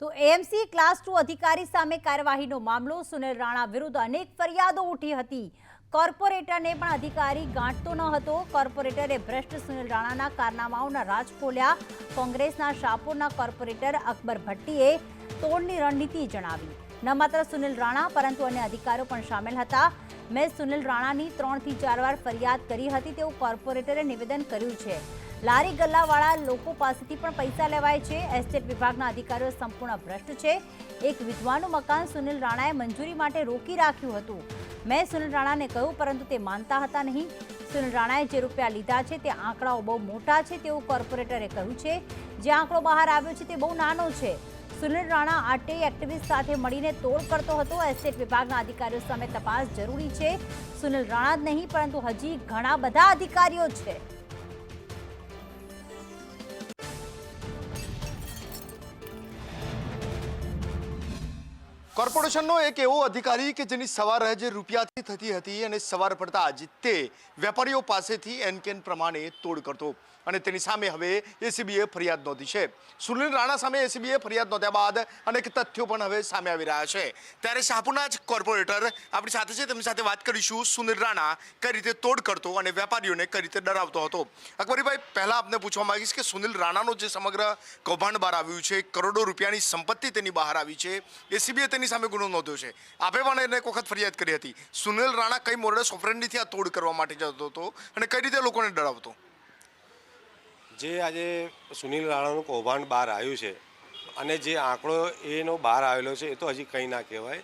તો AMC class two અધિકારી સામે કાર્યવાહીનો મામલો, સુનિલ રાણા વિરુદ્ધ અનેક ફરિયાદો ઉઠી હતી. કોર્પોરેટરને પણ અધિકારી ગાંઠતો ન હતો. કોર્પોરેટરે ભ્રષ્ટ સુનિલ રાણાના કારનામાઓના રાજ ખોલ્યા. કોંગ્રેસના શાહપુરના કોર્પોરેટર અકબર ભટ્ટીએ તોડની રણનીતિ જણાવી. ન માત્ર સુનિલ રાણા, પરંતુ અન્ય અધિકારીઓ પણ સામેલ હતા. મેં સુનિલ રાણાની ત્રણથી ચાર વાર ફરિયાદ કરી હતી. તેવું કોર્પોરેટરે નિવેદન કર્યું છે. લારી ગલ્લાવાળા લોકો પાસેથી પણ પૈસા લેવાય છે. એસ્ટેટ વિભાગના અધિકારીઓ સંપૂર્ણ ભ્રષ્ટ છે. એક વિધવાનું મકાન સુનિલ રાણાએ મંજૂરી માટે રોકી રાખ્યું હતું. મેં સુનિલ રાણાને કહ્યું, પરંતુ તે માનતા હતા નહીં. સુનિલ રાણાએ જે રૂપિયા લીધા છે તે આંકડાઓ બહુ મોટા છે તેવું કોર્પોરેટરે કહ્યું છે. જે આંકડો બહાર આવ્યો છે તે બહુ નાનો છે. સુનિલ રાણા આરટીઆઈ એક્ટિવિસ્ટ સાથે મળીને તોડ કરતો હતો. એસ્ટેટ વિભાગના અધિકારીઓ સામે તપાસ જરૂરી છે. સુનિલ રાણા જ નહીં, પરંતુ હજી ઘણા બધા અધિકારીઓ છે. કોર્પોરેશનનો એક એવો અધિકારી કે જેની સવાર જે રૂપિયાથી થતી હતી અને સવાર પડતા જ તે વેપારીઓ પાસેથી એન કેન પ્રમાણે તોડ કરતો. અને તેની સામે હવે એસીબીએ ફરિયાદ નોંધી છે. સુનિલ રાણા સામે એસીબીએ ફરિયાદ નોંધ્યા બાદ અનેક તથ્યો પણ હવે સામે આવી રહ્યા છે. ત્યારે શાહપુરના જ કોર્પોરેટર આપણી સાથે છે. તેમની સાથે વાત કરીશું સુનિલ રાણા કઈ રીતે તોડ કરતો અને વેપારીઓને કઈ રીતે ડરાવતો હતો. અકબરીભાઈ, પહેલાં આપને પૂછવા માંગીશ કે સુનિલ રાણાનો જે સમગ્ર કૌભાંડ બહાર આવ્યું છે, કરોડો રૂપિયાની સંપત્તિ તેની બહાર આવી છે. એસીબીએ તેની સામે ગુનો નોંધ્યો છે. આપે પણ એને એક વખત ફરિયાદ કરી હતી. સુનિલ રાણા કઈ મોરડે સોફ્ટવેરથી આ તોડ કરવા માટે જતો હતો અને કઈ રીતે લોકોને ડરાવતો? જે આજે સુનિલ રાણાનું કૌભાંડ બહાર આવ્યું છે અને જે આંકડો એનો બહાર આવેલો છે એ તો હજી કંઈ ના કહેવાય.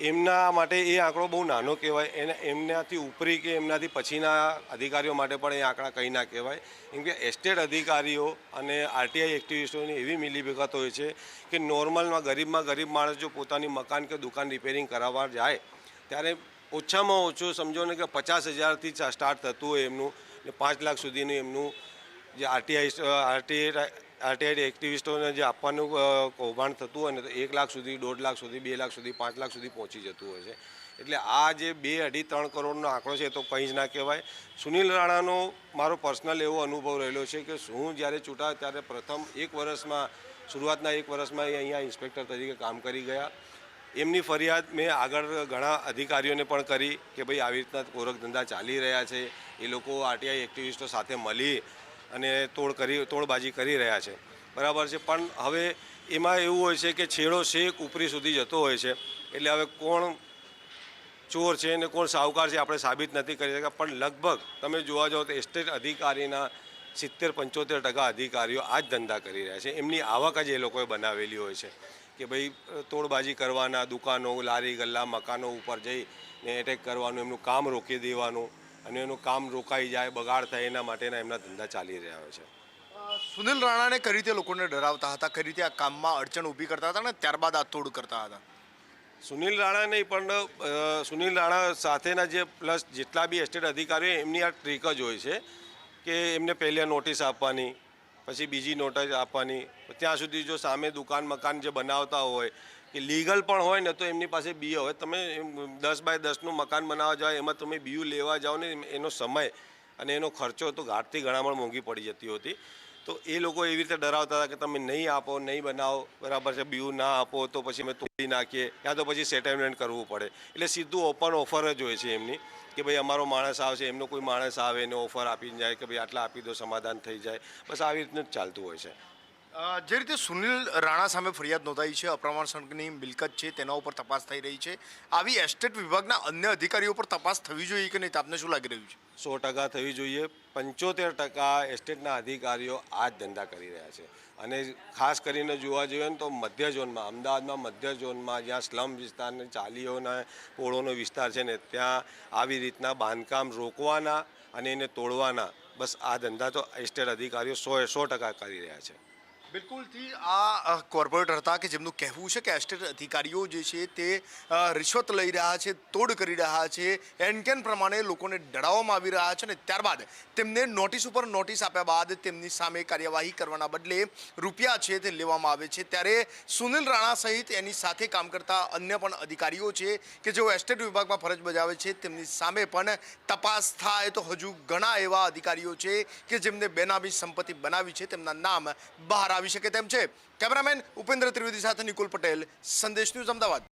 એમના માટે એ આંકડો બહુ નાનો કહેવાય. એને એમનાથી ઉપરી કે એમનાથી પછીના અધિકારીઓ માટે પણ એ આંકડા કંઈ ના કહેવાય. કેમ કે એસ્ટેટ અધિકારીઓ અને આરટીઆઈ એક્ટિવિસ્ટોની એવી મિલીભગત હોય છે કે નોર્મલમાં ગરીબમાં ગરીબ માણસ જો પોતાની મકાન કે દુકાન રિપેરિંગ કરાવવા જાય, ત્યારે ઓછામાં ઓછું સમજો ને કે પચાસ હજારથી સ્ટાર્ટ થતું હોય એમનું ને પાંચ લાખ સુધીનું એમનું જે આરટીઆઈ આરટીઆઈ આરટીઆઈ એક્ટિવિસ્ટોને જે આપવાનું કૌભાંડ થતું હોય ને તો એક લાખ સુધી, દોઢ લાખ સુધી, બે લાખ સુધી, પાંચ લાખ સુધી પહોંચી જતું હોય છે. એટલે આ જે બે અઢી ત્રણ કરોડનો આંકડો છે એ તો કંઈ જ ના કહેવાય. સુનિલ રાણાનો મારો પર્સનલ એવો અનુભવ રહેલો છે કે હું જ્યારે ચૂંટાયો ત્યારે પ્રથમ એક વર્ષમાં, શરૂઆતના એક વર્ષમાં એ અહીંયા ઇન્સ્પેક્ટર તરીકે કામ કરી ગયા. એમની ફરિયાદ મેં આગળ ઘણા અધિકારીઓને પણ કરી કે ભાઈ આવી રીતના ગોરખ ધંધા ચાલી રહ્યા છે. એ લોકો આરટીઆઈ એક્ટિવિસ્ટો સાથે મળી. અને તોડ કરી, તોડબાજી કરી રહ્યા છે. બરાબર છે, પણ હવે એમાં એવું હોય છે કે છેડો શેક ઉપરી સુધી જતો હોય છે. એટલે હવે કોણ ચોર છે ને કોણ સાહુકાર છે આપણે સાબિત નથી કરી શકતા. પણ લગભગ તમે જોવા જાઓ તો એસ્ટેટ અધિકારીના સિત્તેર, પંચોતેર ટકા અધિકારીઓ આ જ ધંધા કરી રહ્યા છે. એમની આવક જ એ લોકોએ બનાવેલી હોય છે કે ભાઈ તોડબાજી કરવાના દુકાનો, લારી, ગલ્લા, મકાનો ઉપર જઈને એટેક કરવાનું, એમનું કામ રોકી દેવાનું. અને એનું કામ રોકાઈ જાય બગાડ થાય એના માટેના એમના ધંધા ચાલી રહ્યા હોય છે. સુનિલ રાણાને કઈ રીતે લોકોને ડરાવતા હતા? કઈ રીતે આ કામમાં અડચણ ઊભી કરતા હતા ને ત્યારબાદ આ તોડ કરતા હતા? સુનિલ રાણા નહીં પણ સુનિલ રાણા સાથેના જે પ્લસ જેટલા બી એસ્ટેટ અધિકારીઓ એમની આ ટ્રીક જ હોય છે કે એમને પહેલાં નોટિસ આપવાની પછી બીજી નોટિસ આપવાની. ત્યાં સુધી જો સામે દુકાન મકાન જે બનાવતા હોય કે લીગલ પણ હોય ને તો એમની પાસે બી હોય. તમે દસ બાય દસનું મકાન બનાવવા જાઓ, એમાં તમે બીયું લેવા જાઓ ને એનો સમય અને એનો ખર્ચો તો ઘાટથી ઘણામાં મોંઘી પડી જતી હતી. તો એ લોકો એવી રીતે ડરાવતા હતા કે તમે નહીં આપો, નહીં બનાવો, બરાબર છે, બીયું ના આપો તો પછી અમે તોડી નાખીએ, યા તો પછી સેટલમેન્ટ કરવું પડે. એટલે સીધું ઓપન ઓફર જ હોય છે એમની કે ભાઈ અમારો માણસ આવશે, એમનો કોઈ માણસ આવે એને ઓફર આપીને જાય કે ભાઈ આટલા આપી દો, સમાધાન થઈ જાય. બસ આવી રીતનું જ ચાલતું હોય છે. જે રીતે સુનિલ રાણા સામે ફરિયાદ નોંધાઈ છે અપ્રમાણસરની મિલકત છે, તેના ઉપર તપાસ થઈ રહી છે. આવી એસ્ટેટ વિભાગના અન્ય અધિકારીઓ પર તપાસ થવી જોઈએ કે નહીં આપને શું લાગી રહ્યું છે? સો ટકા થવી જોઈએ. પંચોતેર ટકા એસ્ટેટના અધિકારીઓ આ જ ધંધા કરી રહ્યા છે. અને ખાસ કરીને જોવા જોઈએ ને તો મધ્ય ઝોનમાં, અમદાવાદમાં મધ્ય ઝોનમાં જ્યાં સ્લમ વિસ્તારને ચાલીઓના પોળોનો વિસ્તાર છે ને, ત્યાં આવી રીતના બાંધકામ રોકવાના અને એને તોડવાના, બસ આ ધંધા તો એસ્ટેટ અધિકારીઓ સો સો ટકા કરી રહ્યા છે. બિલકુલથી આ કોર્પોરેટર હતા કે જેમનું કહેવું છે કે એસ્ટેટ અધિકારીઓ જે છે તે રિશ્વત લઈ રહ્યા છે, તોડ કરી રહ્યા છે એનકેન પ્રમાણે લોકોને ડરાવવામાં આવી રહ્યા છે અને ત્યારબાદ તેમને નોટિસ ઉપર નોટિસ આપ્યા બાદ તેમની સામે કાર્યવાહી કરવાના બદલે રૂપિયા છે તે લેવામાં આવે છે. ત્યારે સુનિલ રાણા સહિત એની સાથે કામ કરતા અન્ય પણ અધિકારીઓ છે કે જેઓ એસ્ટેટ વિભાગમાં ફરજ બજાવે છે, તેમની સામે પણ તપાસ થાય તો હજુ ઘણા એવા અધિકારીઓ છે કે જેમને બેનામી સંપત્તિ બનાવી છે, તેમના નામ બહાર આવી શકે તેમ છે. કેમેરામેન ઉપેન્દ્ર ત્રિવેદી સાથે નિકુલ પટેલ સંદેશ ન્યૂઝ અમદાવાદ.